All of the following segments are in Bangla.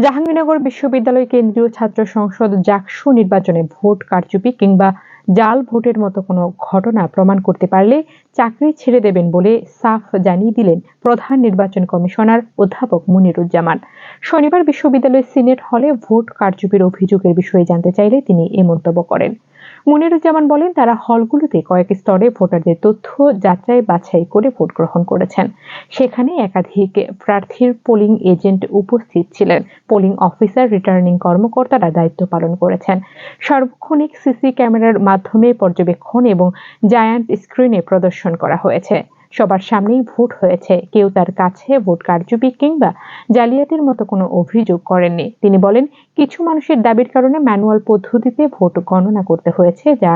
জাহাঙ্গীরনগর বিশ্ববিদ্যালয় কেন্দ্রীয় ছাত্র সংসদ জাকসু নির্বাচনে ভোট কারচুপি কিংবা জাল ভোটের মতো কোনো ঘটনা প্রমাণ করতে পারলে চাকরি ছেড়ে দেবেন বলে সাফ জানিয়ে দিলেন প্রধান নির্বাচন কমিশনার অধ্যাপক মুনিরুজ্জামান। শনিবার বিশ্ববিদ্যালয়ের সিনেট হলে ভোট কারচুপির অভিযোগের বিষয়ে জানতে চাইলে তিনি এ মন্তব্য করেন। মুনিরুজ্জামান বলেন, তারা হলগুলোতে কয়েক স্তরে ভোটারদের তথ্য যাচাই বাছাই করে ভোট গ্রহণ করেছেন। সেখানে একাধিক প্রার্থীর পোলিং এজেন্ট উপস্থিত ছিলেন। পোলিং অফিসার, রিটার্নিং কর্মকর্তারা দায়িত্ব পালন করেছেন। সার্বক্ষণিক সিসি ক্যামেরার মাধ্যমে পর্যবেক্ষণ এবং জায়ান্ট স্ক্রিনে প্রদর্শন করা হয়েছে। সবার সামনেই ভোট হয়েছে। কেউ তার কাছে ভোট কারচুপি কিংবা জালিয়াতির মতো কোনো অভিযোগ করেননি। তিনি বলেন, কিছু মানুষের দাবির কারণে ম্যানুয়াল পদ্ধতিতে ভোট গণনা করতে হয়েছে, যা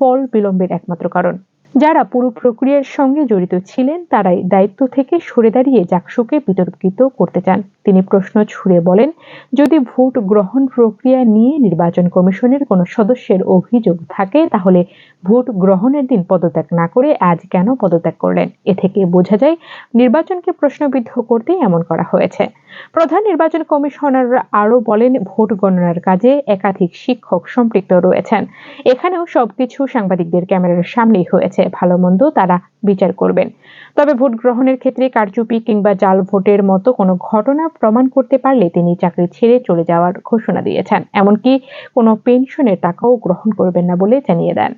ফল বিলম্বের একমাত্র কারণ। যারা পুরো প্রক্রিয়ার সঙ্গে জড়িত ছিলেন, তারাই দায়িত্ব থেকে সরে দাঁড়িয়ে জাকসুকে বিতর্কিত করতে চান। তিনি প্রশ্ন ছুড়ে বলেন, যদি ভোট গ্রহণ প্রক্রিয়া নিয়ে নির্বাচন কমিশনের কোনো সদস্যের অভিযোগ থাকে, তাহলে ভোট গ্রহণের দিন পদত্যাগ না করে আজ কেন পদত্যাগ করলেন? এ থেকে বোঝা যায়, নির্বাচনকে প্রশ্নবিদ্ধ করতেই এমন করা হয়েছে। প্রধান নির্বাচন কমিশনার আরও বলেন, ভোট গণনার কাজে একাধিক শিক্ষক সম্পৃক্ত রয়েছেন। এখানেও সবকিছু সাংবাদিকদের ক্যামেরার সামনেই হয়েছে ভালো মন্দ, তারা বিচার করবেন। তবে ভোট গ্রহণের ক্ষেত্রে কারচুপি কিংবা জাল ভোটের মতো কোনো ঘটনা প্রমাণ করতে পারলে তিনি চাকরি ছেড়ে চলে যাওয়ার ঘোষণা দিয়েছেন। এমনকি কোনো পেনশনের টাকাও গ্রহণ করবেন না বলে জানিয়ে দেন।